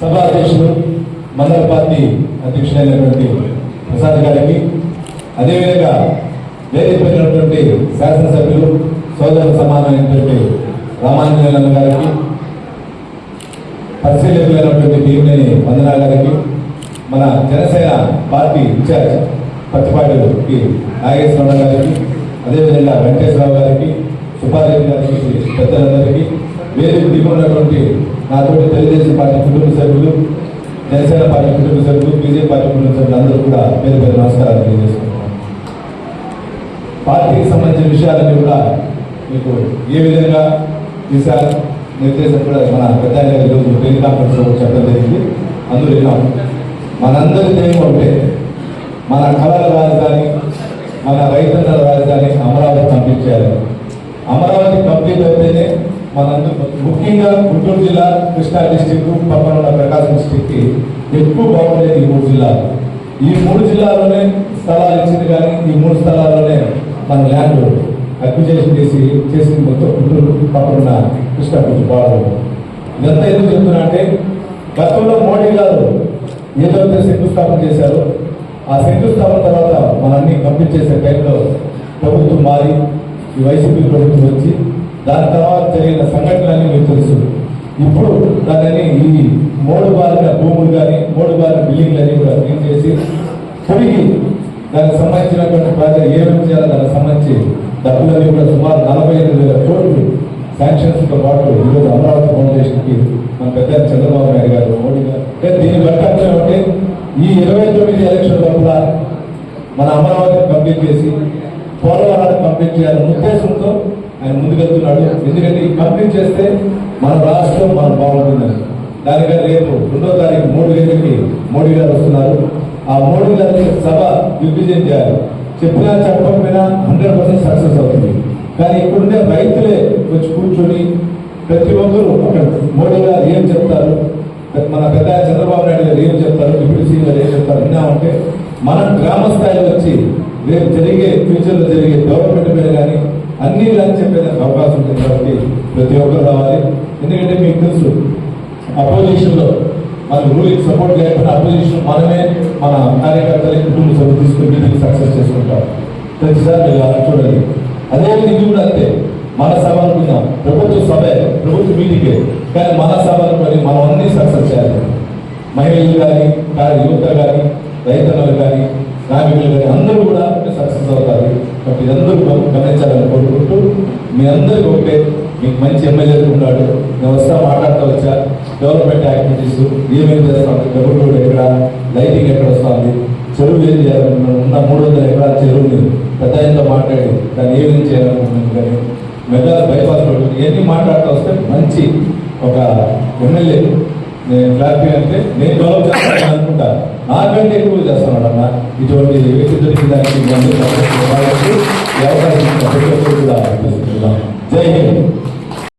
సభా అధ్యక్షులు మండల పార్టీ అధ్యక్షుడైనటువంటి ప్రసాద్ గారికి అదేవిధంగా వేదికైనటువంటి శాసనసభ్యులు సోదర సమానమైనటువంటి రామాంజనేయులు గారికి పరిశీలకులైనటువంటి భీమినేని వందనా గారికి మన జనసేన పార్టీ ఇన్ఛార్జ్ పచ్చిపాటికి నాగేశ్వరరావు గారికి అదేవిధంగా వెంకటేశ్వరరావు గారికి సుబ్బారెడ్డి గారికి పెద్దలందరికీ వేదిక దిగున్నటువంటి నాతోటి తెలుగుదేశం పార్టీ కుటుంబ సభ్యులు జనసేన పార్టీ కుటుంబ సభ్యులు బీజేపీ పార్టీ కుటుంబ సభ్యులు అందరూ కూడా పేరు పేరు నమస్కారాలు తెలియజేసుకుంటున్నాను. పార్టీకి సంబంధించిన విషయాలన్నీ కూడా మీకు ఏ విధంగా దిశ నిర్దేశం కూడా మన పెద్ద ఆయన గారు ఈరోజు టెలికాన్ఫరెన్స్లో చెప్పడం జరిగింది. అందులో విన్నాం మనందరి ధ్యేయం ఉంటే మన కళల రాజధాని మన రైతన్నల రాజధాని అమరావతి కంప్లీట్ చేయాలి అమరావతి కంప్లీట్ అయితేనే మనందరూ ముఖ్యంగా గుంటూరు జిల్లా కృష్ణా డిస్టిక్ పక్కన ప్రకాశం డిస్టిక్కి ఎక్కువ బాగుండేది ఈ మూడు జిల్లాలు. ఈ మూడు జిల్లాల్లోనే స్థలాలు ఇచ్చింది కానీ ఈ మూడు స్థలాల్లోనే మన ల్యాండ్ అక్విజేషన్ చేసి చేసింది మొత్తం గుంటూరు పక్కన కృష్ణా గురించి బాగుండదు ఇదంతా ఎందుకు చెప్తున్నా అంటే గతంలో మోడీ గారు ఏదైతే శంకుస్థాపన చేశారో ఆ శంకుస్థాపన తర్వాత మనల్ని కంప్లీట్ చేసే టైంలో ప్రభుత్వం మారి ఈ వైసీపీ ప్రభుత్వం వచ్చి దాని తర్వాత జరిగిన సంఘటనలన్నీ మీకు తెలుసు. ఇప్పుడు దానిని ఈ మూడు బారిన భూములు కానీ మూడు బారిన బిల్డింగ్లు అన్ని కూడా క్లీన్ చేసి తిరిగి దానికి సంబంధించినటువంటి ప్రాజెక్ట్ ఏమేమి చేయాలో దానికి సంబంధించి డబ్బులన్నీ కూడా సుమారు నలభై ఎనిమిది వేల కోట్లు శాంక్షన్స్తో పాటు ఈరోజు అమరావతి ఫౌండేషన్కి మన పెద్ద చంద్రబాబు నాయుడు గారు మోడీ గారు. అంటే దీని బట్టి అంటే ఈ ఇరవై తొమ్మిది ఎలక్షన్ లోపల మన అమరావతి కంప్లీట్ చేసి పోలవరాన్ని కంప్లీట్ చేయాలనే ఉద్దేశంతో ఆయన ముందుకెళ్తున్నాడు. ఎందుకంటే ఈ కంప్లీట్ చేస్తే మన రాష్ట్రం మనం బాగుంటుందని. దానిగా రేపు రెండో తారీఖు మూడు గంటలకి మోడీ గారు వస్తున్నారు. ఆ మోడీ గారి సభ దిగ్విజయం చేయాలి. చెప్పినా చెప్పకపోయినా హండ్రెడ్ పర్సెంట్ సక్సెస్ అవుతుంది. కానీ ఇప్పుడుండే రైతులే వచ్చి కూర్చొని ప్రతి ఒక్కరూ అక్కడ మోడీ గారు ఏం చెప్తారు? మన పెద్ద చంద్రబాబు నాయుడు గారు ఏం చెప్తారు? డిప్యూటీ సీఎం గారు ఏం చెప్తారు? విన్నామంటే మన గ్రామ స్థాయిలో వచ్చి రేపు జరిగే ఫ్యూచర్లో జరిగే డెవలప్మెంట్ మీద కానీ అన్ని కానీ చెప్పేదానికి అవకాశం ఉంటుంది కాబట్టి ప్రతి ఒక్కరు రావాలి. ఎందుకంటే మీకు తెలుసు అపోజిషన్లో మన రూలింగ్ సపోర్ట్ లేకుండా అపోజిషన్ మనమే మన కార్యకర్తలే కుటుంబ సభ్యులు తీసుకుని మీటింగ్ సక్సెస్ చేసుకుంటాం. ప్రతిసారి మీరు అలా చూడండి. అదే ఇది కూడా అంతే. మన సభ అనుకుందాం ప్రభుత్వ సభ ప్రభుత్వ మీటింగే. కానీ మన సభ అనుకొని మనం అన్ని సక్సెస్ చేయాలి. మహిళలు కానీ కానీ యువత కానీ రైతులు కానీ శ్రామికులు కానీ అందరూ కూడా సక్సెస్ అవుతారు. కాబట్టి ఇదందరూ గమనించాలని కోరుకుంటూ మీ అందరికీ ఒకటే మీకు మంచి ఎమ్మెల్యే ఉన్నాడు నేను వస్తా మాట్లాడుతూ వచ్చా. డెవలప్మెంట్ యాక్టివిటీస్ ఏమేమి చేస్తాను డబుల్ రోడ్ ఎక్కడ? లైటింగ్ ఎక్కడ వస్తుంది? చెరువు ఏం చేయాలనుకున్నాను ఉన్న మూడు వందల ఎకరాల చెరువుని పెద్ద ఆయనతో మాట్లాడి దాన్ని ఏమేమి చేయాలనుకున్నాను కానీ మెగా బైపాస్ రోడ్డు ఇవన్నీ మాట్లాడుతూ వస్తే మంచి ఒక ఎమ్మెల్యే నేను క్లారిటీ అంటే నేను డెవలప్ చేస్తాను అనుకుంటాను నాకంటే ఎక్కువ చేస్తున్నాడన్న ఇటువంటి వ్యక్తి దొరికిన దానికి ఈ అవకాశం కూడా జై హింద్.